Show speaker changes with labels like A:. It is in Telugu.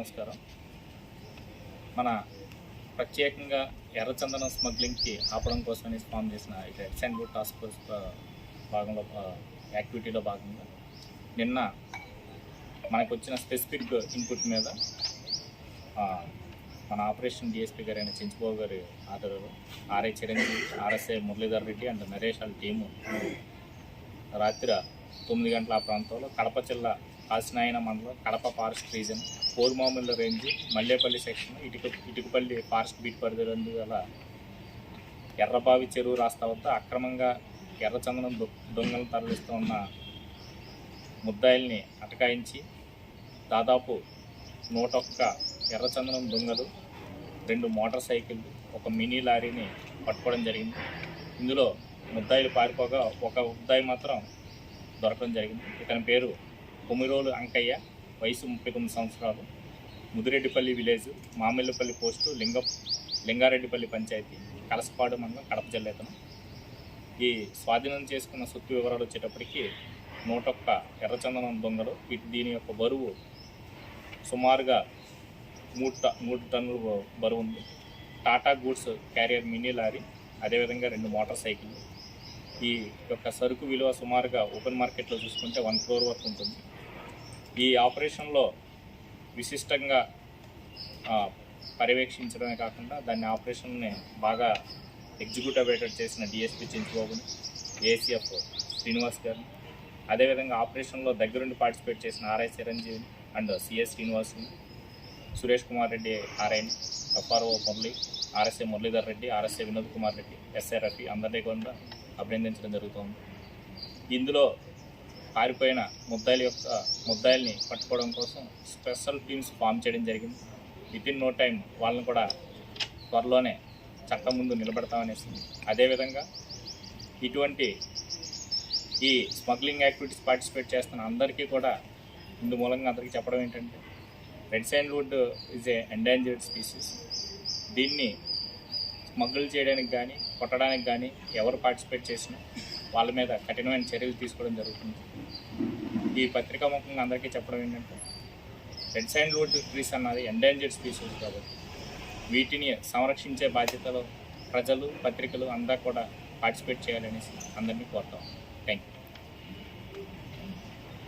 A: నమస్కారం. మన ప్రత్యేకంగా ఎర్రచందనం స్మగ్లింగ్కి ఆపడం కోసమని ఫామ్ చేసిన ఈ రెడ్ శాండ్ టాస్క్ ఫోర్స్ భాగంలో యాక్టివిటీలో భాగంగా నిన్న మనకు వచ్చిన స్పెసిఫిక్ ఇన్పుట్ మీద మన ఆపరేషన్ డిఎస్పీ గారు అయిన చించుబాబు గారి ఆధ్వర్యంలో RI Chiranjeevi RSI Muralidhar Reddy and Naresh వాళ్ళ టీము రాత్రి తొమ్మిది గంటల ఆ ప్రాంతంలో కడప జిల్లా కాసినాయన మండలం Kadapa forest region Korumamilla range Mallepalli section ఇటుక ఇటుకపల్లి ఫారెస్ట్ బీట్ పరిధిలందు గల ఎర్రబావి చెరువు రాస్తా వద్ద అక్రమంగా ఎర్రచందనం దొంగలను దొంగలు తరలిస్తూ ఉన్న ముద్దాయిల్ని అటకాయించి దాదాపు నూట ఒక్క ఎర్రచందనం దొంగలు రెండు మోటార్ సైకిళ్ళు ఒక మినీ లారీని పట్టుకోవడం జరిగింది. ఇందులో ముద్దాయిలు పారిపోగా ఒక ముద్దాయి మాత్రం దొరకడం జరిగింది. ఇతని పేరు కొమిరోలు అంకయ్య వయసు ముప్పై తొమ్మిది సంవత్సరాలు. ముదిరెడ్డిపల్లి విలేజ్ మామిళ్ళపల్లి పోస్టు లింగ లింగారెడ్డిపల్లి పంచాయతీ కలసపాడు మండలం కడప జిల్లాతను ఈ స్వాధీనం చేసుకున్న సొత్తు వివరాలు వచ్చేటప్పటికి నూటొక్క ఎర్రచందనం దొంగలు. వీటి దీని యొక్క బరువు సుమారుగా మూడు మూడు టన్నుల బరువు ఉంది. Tata goods carrier mini lorry అదేవిధంగా రెండు మోటార్ సైకిల్ ఈ యొక్క సరుకు విలువ సుమారుగా ఓపెన్ మార్కెట్లో చూసుకుంటే వన్ క్రోర్ వరకు ఉంటుంది. ఈ ఆపరేషన్లో విశిష్టంగా పర్యవేక్షించడమే కాకుండా దాన్ని ఆపరేషన్ని బాగా ఎగ్జిక్యూట్ అవేటెడ్ చేసిన డిఎస్పీ చింతబాబుని ఏసీఎఫ్ శ్రీనివాస్ గారిని అదేవిధంగా ఆపరేషన్లో దగ్గరుండి పార్టిసిపేట్ చేసిన ఆర్ఐ చిరంజీవిని అండ్ సిఎస్ శ్రీనివాస్ని Suresh Kumar Reddy ఆర్ఐని FRO Murali RSA Muralidhar Reddy RSA Vinod Kumar Reddy SI Rafi అందరినీ కూడా అభినందించడం జరుగుతుంది. ఇందులో పారిపోయిన ముద్దాయిల యొక్క ముద్దాయిల్ని పట్టుకోవడం కోసం స్పెషల్ టీమ్స్ ఫామ్ చేయడం జరిగింది. విత్ ఇన్ నో టైం వాళ్ళని కూడా త్వరలోనే చట్టం ముందు నిలబెడతామనేసి అదేవిధంగా ఇటువంటి ఈ స్మగ్లింగ్ యాక్టివిటీస్ పార్టిసిపేట్ చేస్తున్న అందరికీ కూడా ఇందు మూలంగా అందరికీ చెప్పడం ఏంటంటే red sign wood is a endangered species. దీన్ని స్మగ్గుల్ చేయడానికి కానీ కొట్టడానికి కానీ ఎవరు పార్టిసిపేట్ చేసినా వాళ్ళ మీద కఠినమైన చర్యలు తీసుకోవడం జరుగుతుంది. ఈ పత్రికా ముఖంగా అందరికీ చెప్పడం ఏంటంటే రెడ్ సైన్ వుడ్ ట్రీస్ అన్నది ఎండేంజర్డ్ స్పీసీస్ కాబట్టి వీటిని సంరక్షించే బాధ్యతలో ప్రజలు పత్రికలు అందరూ కూడా పార్టిసిపేట్ చేయాలనేసి అందరినీ కోరుతాం. Thank you